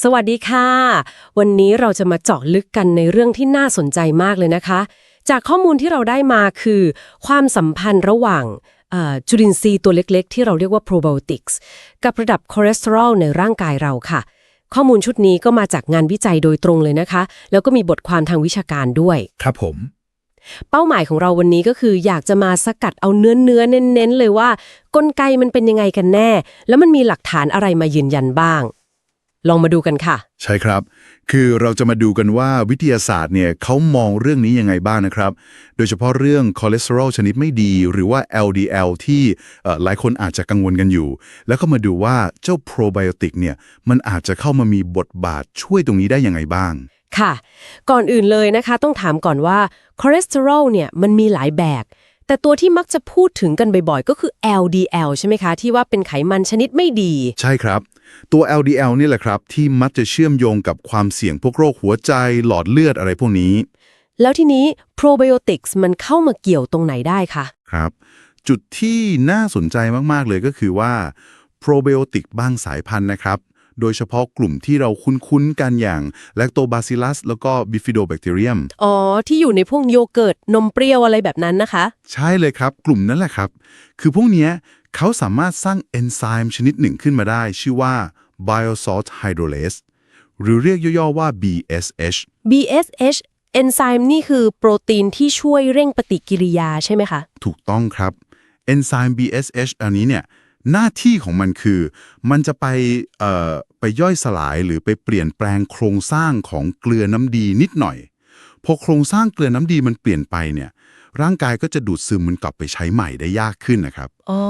สวัสดีค่ะ วันนี้เราจะมาเจาะลึกกันในเรื่องที่น่าสนใจมากเลยนะคะ จากข้อมูลที่เราได้มาคือ ความสัมพันธ์ระหว่างเอ่อจุลินทรีย์ตัวเล็กๆ ที่เราเรียกว่า probiotics กับระดับคอเลสเตอรอลในร่างกายเราค่ะ ข้อมูลชุดนี้ก็มาจากงานวิจัยโดยตรงเลยนะคะ แล้วก็มีบทความทางวิชาการด้วย ครับผม เป้าหมายของเราวันนี้ก็คืออยากจะมาสกัดเอาเนื้อเนื้อๆเน้นๆเลยว่ากลไกมันเป็นยังไงกันแน่ แล้วมันมีหลักฐานอะไรมายืนยันบ้าง ลองมาดูกันค่ะ ใช่ครับ คือเราจะมาดูกันว่าวิทยาศาสตร์เนี่ยเขามองเรื่องนี้ยังไงบ้างนะครับ โดยเฉพาะเรื่องคอเลสเตอรอลชนิดไม่ดี หรือว่า LDL ที่เอ่อหลายคนอาจจะกังวลกันอยู่ แล้วก็มาดูว่าเจ้าโปรไบโอติกเนี่ยมันอาจจะเข้ามามีบทบาทช่วยตรงนี้ได้ยังไงบ้าง ค่ะ ก่อนอื่นเลยนะคะ ต้องถามก่อนว่าคอเลสเตอรอลเนี่ยมันมีหลายแบบแต่ตัวที่มักจะพูดถึงกันบ่อยๆ ก็คือ LDL ใช่ไหมคะ ที่ว่าเป็นไขมันชนิดไม่ดี ใช่ครับ ตัว LDL นี่แหละครับ ที่มักจะเชื่อมโยงกับความเสี่ยงพวกโรคหัวใจหลอดเลือดอะไรพวกนี้ แล้วทีนี้ probiotics มันเข้ามาเกี่ยวตรงไหนได้คะครับ จุดที่น่าสนใจมากๆเลยก็คือว่าโปรไบโอติกบางสายพันธุ์นะครับ โดยเฉพาะกลุ่มที่เราคุ้นๆกันอย่าง Lactobacillus แล้วก็ Bifidobacterium อ๋อ ที่อยู่ในพวกโยเกิร์ต นมเปรี้ยวอะไรแบบนั้นนะคะ ใช่เลยครับ กลุ่มนั้นแหละครับ คือพวกเนี้ย เขาสามารถสร้างเอนไซม์ชนิดหนึ่งขึ้นมาได้ ชื่อว่า biosalt hydrolase หรือเรียกย่อๆว่า BSH BSH เอนไซม์นี่คือโปรตีนที่ช่วยเร่งปฏิกิริยาใช่ไหมคะ ถูกต้องครับเอนไซม์ BSH อันนี้เนี่ยหน้าที่ของมันคือ มันจะไปเอ่อไปย่อยสลายหรือไปเปลี่ยนแปลงโครงสร้างของเกลือน้ำดีนิดหน่อย พอโครงสร้างเกลือน้ำดีมันเปลี่ยนไปเนี่ย ร่างกายก็จะดูดซึมมันกลับไปใช้ใหม่ได้ยากขึ้นนะครับ อ๋อ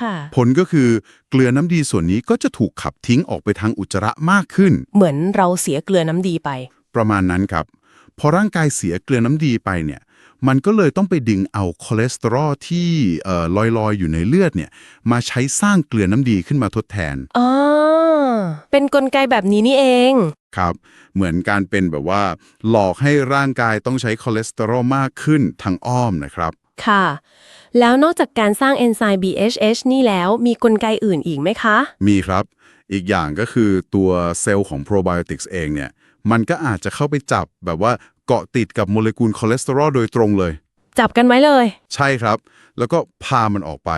ค่ะ ผลก็คือเกลือน้ำดีส่วนนี้ก็จะถูกขับทิ้งออกไปทางอุจจาระมากขึ้น เหมือนเราเสียเกลือน้ำดีไป ประมาณนั้นครับ พอร่างกายเสียเกลือน้ำดีไปเนี่ย มันก็เลยต้องไปดึงเอาคอเลสเตอรอลที่เอ่อลอยๆ อยู่ในเลือดเนี่ย มาใช้สร้างเกลือน้ำดีขึ้นมาทดแทน อ๋อ เป็นกลไกแบบนี้นี่เอง ครับ เหมือนการเป็นแบบว่า หลอกให้ร่างกายต้องใช้คอเลสเตอรอลมากขึ้นทางอ้อมนะครับ ค่ะ แล้วนอกจากการสร้างเอนไซม์ BHH นี่แล้วมีกลไกอื่นอีกไหมคะ มีครับ อีกอย่างก็คือตัวเซลล์ของโปรไบโอติกส์เองเนี่ย มันก็อาจจะเข้าไปจับแบบว่าเกาะติดกับโมเลกุลคอเลสเตอรอลโดยตรงเลย จับกันไว้เลย ใช่ครับ แล้วก็พามันออกไป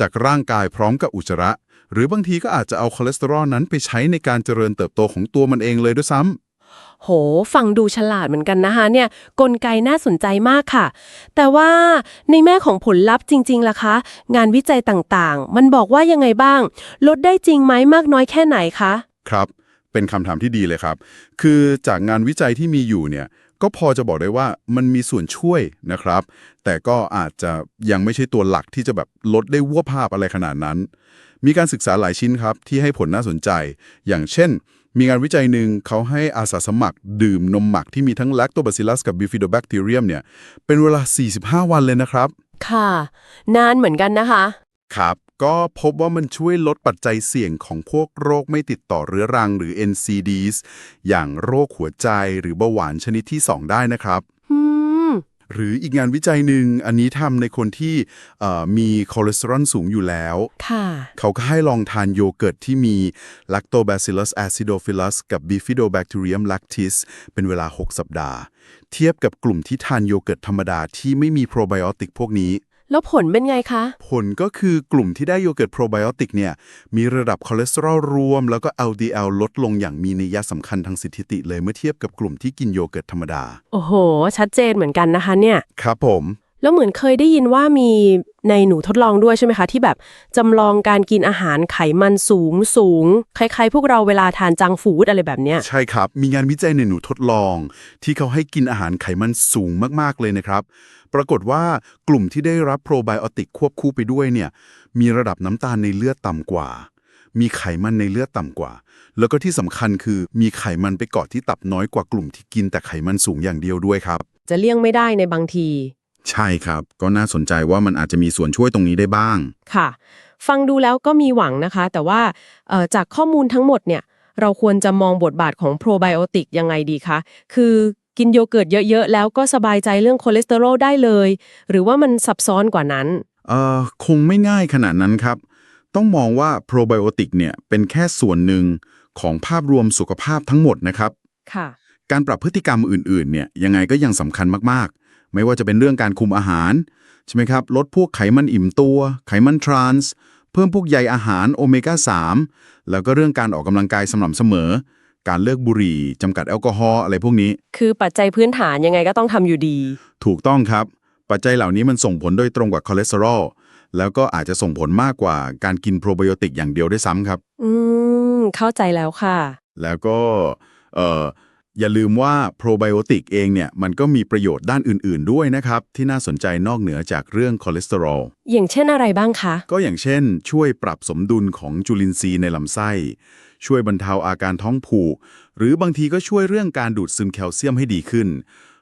จากร่างกายพร้อมกับอุจจาระ หรือบางทีก็อาจจะเอาคอเลสเตอรอลนั้นไปใช้ในการเจริญเติบโตของตัวมันเองเลยด้วยซ้ำโห ฟังดูฉลาดเหมือนกันนะคะเนี่ยกลไกน่าสนใจมากค่ะ แต่ว่าในแม่ของผลลัพธ์จริงๆล่ะคะ งานวิจัยต่างๆ มันบอกว่ายังไงบ้าง ลดได้จริงไหมมากน้อยแค่ไหนคะ ครับ เป็นคำถามที่ดีเลยครับ คือจากงานวิจัยที่มีอยู่เนี่ย ก็พอจะบอกได้ว่ามันมีส่วนช่วยนะครับ แต่ก็อาจจะยังไม่ใช่ตัวหลักที่จะแบบลดได้วัวภาพอะไรขนาดนั้น มีการศึกษาหลายชิ้นครับที่ให้ผลน่าสนใจ อย่างเช่น มีงานวิจัยหนึ่งเขาให้อาสาสมัคร ดื่มนมหมักที่มีทั้ง Lactobacillus กับ Bifidobacterium เนี่ยเป็นเวลา 45 วันเลยนะครับ ค่ะ นานเหมือนกันนะคะ ครับ ก็พบว่ามันช่วยลดปัจจัยเสี่ยงของพวกโรคไม่ติดต่อเรื้อรังหรือ NCDs อย่างโรคหัวใจหรือเบาหวานชนิดที่ 2 ได้นะครับอืมหรืออีกงานวิจัยหนึ่งอันนี้ทำในคนที่เอ่อมีคอเลสเตอรอลสูงอยู่แล้วค่ะเขาก็ให้ลองทานโยเกิร์ตที่มี Lactobacillus acidophilus กับ Bifidobacterium lactis เป็นเวลา 6 สัปดาห์ เทียบกับกลุ่มที่ทานโยเกิร์ตธรรมดาที่ไม่มีโปรไบโอติกพวกนี้ แล้วผลเป็นไงคะ ผลก็คือกลุ่มที่ได้โยเกิร์ตโปรไบโอติกเนี่ย มีระดับคอเลสเตอรอลรวม แล้วก็ LDL ลดลงอย่างมีนัยสำคัญทางสถิติเลยเมื่อเทียบกับกลุ่มที่กินโยเกิร์ตธรรมดา โอ้โห ชัดเจนเหมือนกันนะคะเนี่ย ครับผม แล้วเหมือนเคยได้ยินว่ามีในหนูทดลองด้วยใช่ไหมคะ ที่แบบจำลองการกินอาหารไขมันสูงสูงคล้ายๆ พวกเราเวลาทานจังก์ฟู้ดอะไรแบบเนี้ยใช่ครับ มีงานวิจัยในหนูทดลอง ที่เขาให้กินอาหารไขมันสูงมากๆเลยนะครับ ปรากฏว่ากลุ่มที่ได้รับโปรไบโอติกควบคู่ไปด้วยเนี่ยมีระดับน้ำตาลในเลือดต่ำกว่า มีไขมันในเลือดต่ำกว่า แล้วก็ที่สำคัญคือมีไขมันไปเกาะที่ตับน้อยกว่ากลุ่มที่กินแต่ไขมันสูงอย่างเดียวด้วยครับ จะเลี่ยงไม่ได้ในบางที ใช่ครับ ก็น่าสนใจว่ามันอาจจะมีส่วนช่วยตรงนี้ได้บ้าง ค่ะ ฟังดูแล้วก็มีหวังนะคะ แต่ว่าเอ่อจากข้อมูลทั้งหมดเนี่ยเราควรจะมองบทบาทของโปรไบโอติกยังไงดีคะ คือ กินโยเกิร์ตเยอะๆ แล้วก็สบายใจเรื่องคอเลสเตอรอลได้เลย หรือว่ามันซับซ้อนกว่านั้น เอ่อคงไม่ง่ายขนาดนั้นครับ ต้องมองว่าโปรไบโอติกเนี่ยเป็นแค่ส่วนหนึ่งของภาพรวมสุขภาพทั้งหมดนะครับ ค่ะ การปรับพฤติกรรมอื่นๆเนี่ยยังไงก็ยังสำคัญมากๆ ไม่ว่าจะเป็นเรื่องการคุมอาหาร ใช่ไหมครับ ลดพวกไขมันอิ่มตัว ไขมันทรานส์เพิ่มพวกใยอาหารโอเมก้า 3 แล้วก็เรื่องการออกกำลังกายสม่ำเสมอ การเลิกบุหรี่จำกัดแอลกอฮอล์อะไรพวกนี้ คือปัจจัยพื้นฐานยังไงก็ต้องทำอยู่ดี ถูกต้องครับ ปัจจัยเหล่านี้มันส่งผลโดยตรงกับคอเลสเตอรอลแล้วก็อาจจะส่งผลมากกว่าการกินโปรไบโอติกอย่างเดียวด้วยซ้ำครับ อืม เข้าใจแล้วค่ะ แล้วก็เอ่อ อย่าลืมว่าโปรไบโอติกเองเนี่ยมันก็มีประโยชน์ด้านอื่น ๆ ด้วยนะครับ ที่น่าสนใจนอกเหนือจากเรื่องคอเลสเตอรอล อย่างเช่นอะไรบ้างคะ ก็อย่างเช่น ช่วยปรับสมดุลของจุลินทรีย์ในลำไส้ ช่วยบรรเทาอาการท้องผูก หรือบางทีก็ช่วยเรื่องการดูดซึมแคลเซียมให้ดีขึ้น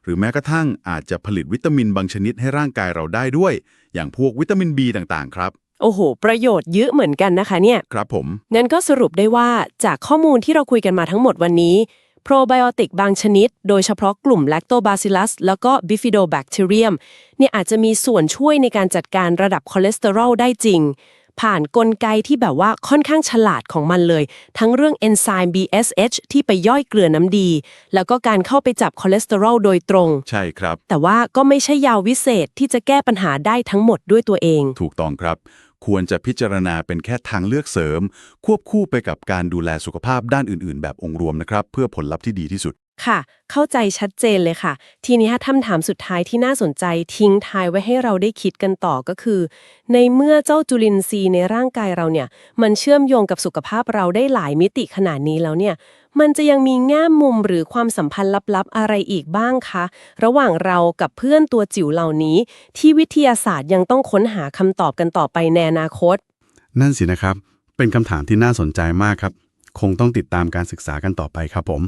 หรือแม้กระทั่งอาจจะผลิตวิตามินบางชนิดให้ร่างกายเราได้ด้วย อย่างพวกวิตามิน B ต่างๆ ครับโอ้โห ประโยชน์เยอะเหมือนกันนะคะเนี่ย ครับผม งั้นก็สรุปได้ว่าจากข้อมูลที่เราคุยกันมาทั้งหมดวันนี้ โปรไบโอติกบางชนิด โดยเฉพาะกลุ่มแลคโตบาซิลัสแล้วก็บิฟิโดแบคทีเรียมเนี่ยอาจจะมีส่วนช่วยในการจัดการระดับคอเลสเตอรอลได้จริง ผ่านกลไกที่แบบว่าค่อนข้างฉลาดของมันเลย ทั้งเรื่องเอนไซม์ BSH ที่ไปย่อยเกลือน้ำดี แล้วก็การเข้าไปจับคอเลสเตอรอลโดยตรง ใช่ครับ แต่ว่าก็ไม่ใช่ยาวิเศษที่จะแก้ปัญหาได้ทั้งหมดด้วยตัวเอง ถูกต้องครับ ควรจะพิจารณาเป็นแค่ทางเลือกเสริม ควบคู่ไปกับการดูแลสุขภาพด้านอื่น ๆ แบบองค์รวมนะครับ เพื่อผลลัพธ์ที่ดีที่สุด ค่ะ เข้าใจชัดเจนเลยค่ะ ทีนี้คำถามสุดท้ายที่น่าสนใจทิ้งท้ายไว้ให้เราได้คิดกันต่อก็คือ ในเมื่อเจ้าจุลินทรีย์ในร่างกายเราเนี่ย มันเชื่อมโยงกับสุขภาพเราได้หลายมิติขนาดนี้แล้วเนี่ย มันจะยังมีแง่มุมหรือความสัมพันธ์ลับๆ อะไรอีกบ้างคะ ระหว่างเรากับเพื่อนตัวจิ๋วเหล่านี้ ที่วิทยาศาสตร์ยังต้องค้นหาคำตอบกันต่อไปในอนาคต นั่นสินะครับ เป็นคำถามที่น่าสนใจมากครับ คงต้องติดตามการศึกษากันต่อไปครับผม